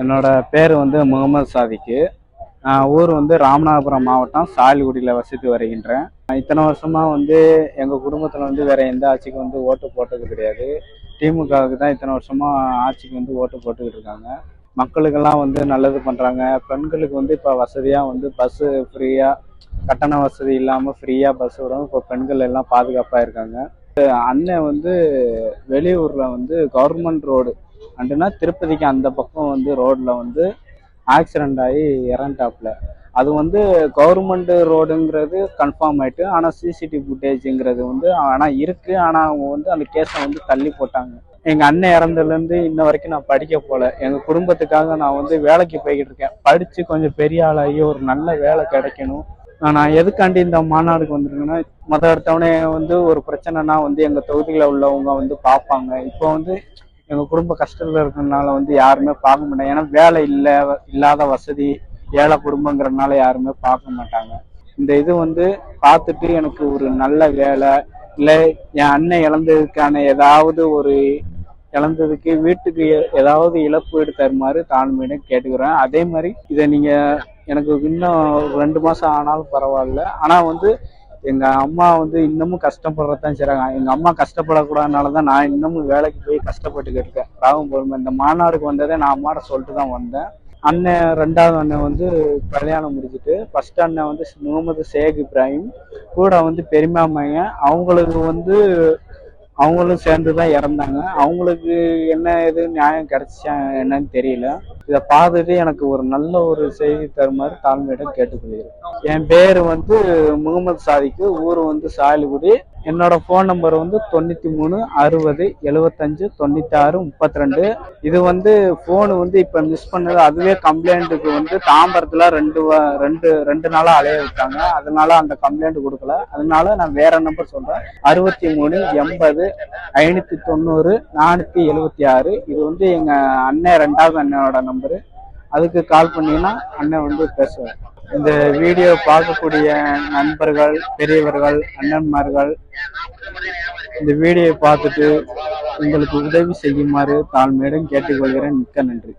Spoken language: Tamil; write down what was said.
என்னோட பேர் வந்து முகமது சாதிக்கு. நான் ஊர் வந்து ராமநாதபுரம் மாவட்டம் சாலிகுடியில் வசித்து வருகின்றேன். இத்தனை வருஷமாக வந்து எங்கள் குடும்பத்தில் வந்து வேறு எந்த ஆட்சிக்கு வந்து ஓட்டு போட்டது கிடையாது. திமுகவுக்கு தான் இத்தனை வருஷமாக ஆட்சிக்கு வந்து ஓட்டு போட்டுக்கிட்டு இருக்காங்க. மக்களுக்கெல்லாம் வந்து நல்லது பண்ணுறாங்க பெண்களுக்கு வந்து இப்போ வசதியாக வந்து பஸ்ஸு ஃப்ரீயாக கட்டண வசதி இல்லாமல் ஃப்ரீயாக பஸ் விடும் இப்போ பெண்கள் எல்லாம் பாதுகாப்பாக இருக்காங்க. அண்ணன் வந்து வெளியூரில் வந்து கவர்மெண்ட் ரோடு அண்டுனா திருப்பதிக்கு அந்த பக்கம் வந்து ரோட்ல வந்து ஆக்சிடென்ட் ஆகி இறந்துட்டாப்புல. அது வந்து கவர்மெண்ட் ரோடுங்கிறது கன்ஃபார்ம் ஆயிட்டு ஆனால் சிசிடிவி ஃபுட்டேஜுங்கிறது வந்து ஆனால் இருக்கு. ஆனால் அவங்க வந்து அந்த கேஸை வந்து தள்ளி போட்டாங்க. எங்கள் அண்ணன் இறந்ததுலேருந்து இன்ன வரைக்கும் நான் படிக்க போகல எங்கள் குடும்பத்துக்காக நான் வந்து வேலைக்கு போய்கிட்டு இருக்கேன். படித்து கொஞ்சம் பெரிய ஆளாகி ஒரு நல்ல வேலை கிடைக்கணும். நான் எதுக்காண்டி இந்த மாநாடுக்கு வந்திருக்கேன்னா மொதல் அடுத்தவனே வந்து ஒரு பிரச்சனைனா வந்து எங்கள் தொகுதியில் உள்ளவங்க வந்து பார்ப்பாங்க. இப்போ வந்து எங்கள் குடும்ப கஷ்டத்தில் இருக்கிறதுனால வந்து யாருமே பார்க்க மாட்டாங்க. ஏன்னா வேலை இல்லை இல்லாத வசதி ஏழை குடும்பங்கிறதுனால யாருமே பார்க்க மாட்டாங்க. இந்த இது வந்து பார்த்துட்டு எனக்கு ஒரு நல்ல வேலை இல்லை என் அண்ணன் இழந்ததுக்கான ஏதாவது ஒரு இழந்ததுக்கு வீட்டுக்கு ஏதாவது இழப்பீடு தருமாறு தாழ்மையிடம் கேட்டுக்கிறேன். அதே மாதிரி இதை நீங்கள் எனக்கு இன்னும் ரெண்டு மாதம் ஆனாலும் பரவாயில்ல. ஆனால் வந்து எங்க அம்மா வந்து இன்னமும் கஷ்டப்படுறதான் செய்கிறாங்க எங்க அம்மா கஷ்டப்படக்கூடாதுனால தான் நான் இன்னமும் வேலைக்கு போய் கஷ்டப்பட்டுக்கிட்டு இருக்கேன். ராகும் பொறுமை. இந்த மாநாடுக்கு வந்ததே நான் அம்மாட்ட சொல்லிட்டு தான் வந்தேன். அண்ணன் ரெண்டாவது அண்ணன் வந்து கல்யாணம் முடிச்சிட்டு ஃபர்ஸ்ட் அண்ணன் வந்து முகமது ஷேக் இப்ராஹிம் கூட வந்து பெரியமா மையன் அவங்களுக்கு வந்து அவங்களும் சேர்ந்து தான் இறந்தாங்க. அவங்களுக்கு என்ன இது நியாயம் கிடைச்சா என்னன்னு தெரியல. இதை பார்த்துட்டு எனக்கு ஒரு நல்ல ஒரு செய்தி தருமாறு தாழ்மையிடம் கேட்டுக்கொள்கிறேன். என் பேர் வந்து முகமது சாதிக்கு ஊர் வந்து சாலிகுடி என்னோட ஃபோன் நம்பர் வந்து தொண்ணூற்றி மூணு அறுபது எழுபத்தஞ்சு தொண்ணூற்றி ஆறு முப்பத்தி ரெண்டு இது வந்து ஃபோனு வந்து இப்போ மிஸ் பண்ணது அதுவே கம்ப்ளைண்ட்டுக்கு வந்து தாம்பரத்தில் ரெண்டு வா- ரெண்டு ரெண்டு நாளாக அலைய விட்டாங்க. அதனால அந்த கம்ப்ளைண்ட் கொடுக்கல. அதனால நான் வேற நம்பர் சொல்கிறேன் அறுபத்தி மூணு எண்பது ஐநூற்றி தொண்ணூறு நானூற்றி எழுபத்தி ஆறு. இது வந்து எங்கள் அண்ணன் ரெண்டாவது அண்ணனோட நம்பரு அதுக்கு கால் பண்ணீங்கன்னா அண்ணன் வந்து பேசுவார். இந்த வீடியோ பார்க்கக்கூடிய நண்பர்கள் பெரியவர்கள் அண்ணன்மார்கள் இந்த வீடியோ பார்த்துட்டு உங்களுக்கு உதவி செய்யுமாறு தாழ்மையிடம் கேட்டுக்கொள்கிறேன். மிக்க நன்றி.